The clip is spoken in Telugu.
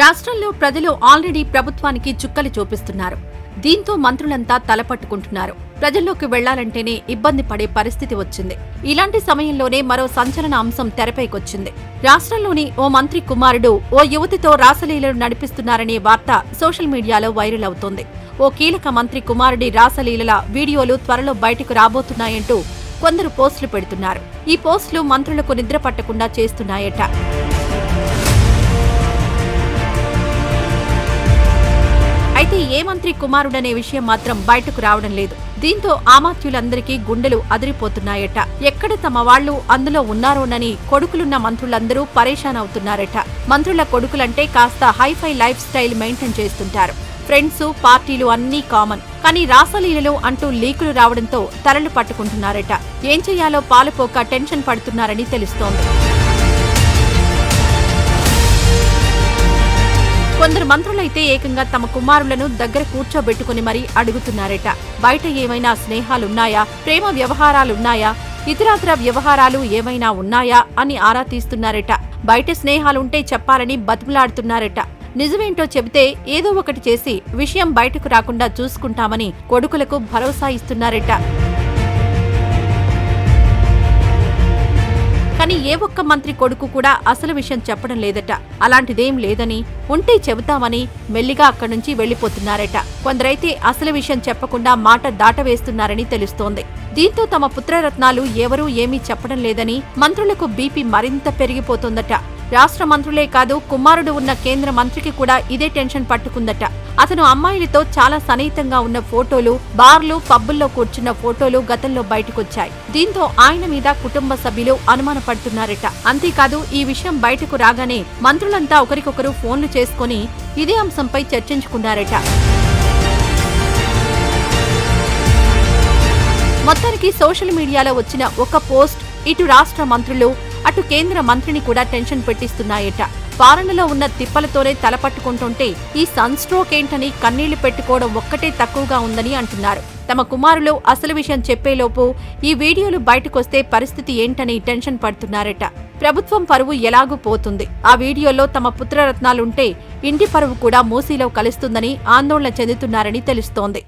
రాష్ట్రంలో ప్రజలు ఆల్రెడీ ప్రభుత్వానికి చుక్కలు చూపిస్తున్నారు. దీంతో మంత్రులంతా తలపట్టుకుంటున్నారు. ప్రజల్లోకి వెళ్ళాలంటేనే ఇబ్బంది పడే పరిస్థితి వచ్చింది. ఇలాంటి సమయంలోనే మరో సంచలన అంశం తెరపైకొచ్చింది. రాష్ట్రంలోని ఓ మంత్రి కుమారుడు ఓ యువతితో రాసలీలలు నడిపిస్తున్నారనే వార్త సోషల్ మీడియాలో వైరల్ అవుతోంది. ఓ కీలక మంత్రి కుమారుడి రాసలీలల వీడియోలు త్వరలో బయటకు రాబోతున్నాయంటూ కొందరు పోస్టులు పెడుతున్నారు. ఈ పోస్టులు మంత్రులకు నిద్ర పట్టకుండా చేస్తున్నాయట. ఏ మంత్రి కుమారుడనే విషయం మాత్రం బయటకు రావడం లేదు. దీంతో ఆమాత్యులందరికీ గుండెలు అదిరిపోతున్నాయట. ఎక్కడ తమ వాళ్ళు అందులో ఉన్నారోనని కొడుకులున్న మంత్రులందరూ పరేషాన్ అవుతున్నారట. మంత్రుల కొడుకులంటే కాస్త హైఫై లైఫ్ స్టైల్ మెయింటైన్ చేస్తుంటారు. ఫ్రెండ్స్ పార్టీలు అన్నీ కామన్. కానీ రాసలీలలు అంటూ లీకులు రావడంతో తలలు పట్టుకుంటున్నారట. ఏం చేయాలో పాలుపోక టెన్షన్ పడుతున్నారని తెలుస్తోంది. కొందరు మంత్రులైతే ఏకంగా తమ కుమారులను దగ్గర కూర్చోబెట్టుకుని మరీ అడుగుతున్నారట. బయట ఏమైనా స్నేహాలున్నాయా? ప్రేమ వ్యవహారాలున్నాయా? ఇతరాతర వ్యవహారాలు ఏమైనా ఉన్నాయా? అని ఆరా తీస్తున్నారట. బయట స్నేహాలుంటే చెప్పాలని బతుకులాడుతున్నారట. నిజమేంటో చెబితే ఏదో ఒకటి చేసి విషయం బయటకు రాకుండా చూసుకుంటామని కొడుకులకు భరోసా ఇస్తున్నారట. ఏ ఒక్క మంత్రి కొడుకు కూడా అసలు విషయం చెప్పడం లేదట. అలాంటిదేం లేదని ఉంటే చెబుతామని మెల్లిగా అక్కడి నుంచి వెళ్ళిపోతున్నారట కొందరైతే అసలు విషయం చెప్పకుండా మాట దాటవేస్తున్నారని తెలుస్తోంది. దీంతో తమ పుత్రరత్నాలు ఎవరూ ఏమీ చెప్పడం లేదని మంత్రులకు బీపీ మరింత పెరిగిపోతోందట. రాష్ట్ర మంత్రులే కాదు కుమారుడు ఉన్న కేంద్ర మంత్రికి కూడా ఇదే టెన్షన్ పట్టుకుందట. అతను అమ్మాయిలతో చాలా సన్నిహితంగా ఉన్న ఫోటోలు బార్లు పబ్బుల్లో కూర్చున్న ఫోటోలు గతంలో బయటకొచ్చాయి. దీంతో ఆయన మీద కుటుంబ సభ్యులు అనుమానపడుతున్నారట. అంతేకాదు ఈ విషయం బయటకు రాగానే మంత్రులంతా ఒకరికొకరు ఫోన్లు చేసుకుని ఇదే అంశంపై చర్చించుకున్నారట. మొత్తానికి సోషల్ మీడియాలో వచ్చిన ఒక పోస్ట్ ఇటు రాష్ట్ర మంత్రులు అటు కేంద్ర మంత్రిని కూడా టెన్షన్ పెట్టిస్తున్నాయట. పాలనలో ఉన్న తిప్పలతోనే తలపట్టుకుంటుంటే ఈ సన్ స్ట్రోక్ ఏంటని కన్నీళ్ళు పెట్టుకోవడం ఒక్కటే తక్కువగా ఉందని అంటున్నారు. తమ కుమారులు అసలు విషయం చెప్పేలోపు ఈ వీడియోలు బయటకొస్తే పరిస్థితి ఏంటని టెన్షన్ పడుతున్నారట. ప్రభుత్వం పరువు ఎలాగూ పోతుంది. ఆ వీడియోలో తమ పుత్రరత్నాలుంటే ఇంటి పరువు కూడా మూసీలో కలుస్తుందని ఆందోళన చెందుతున్నారని తెలుస్తోంది.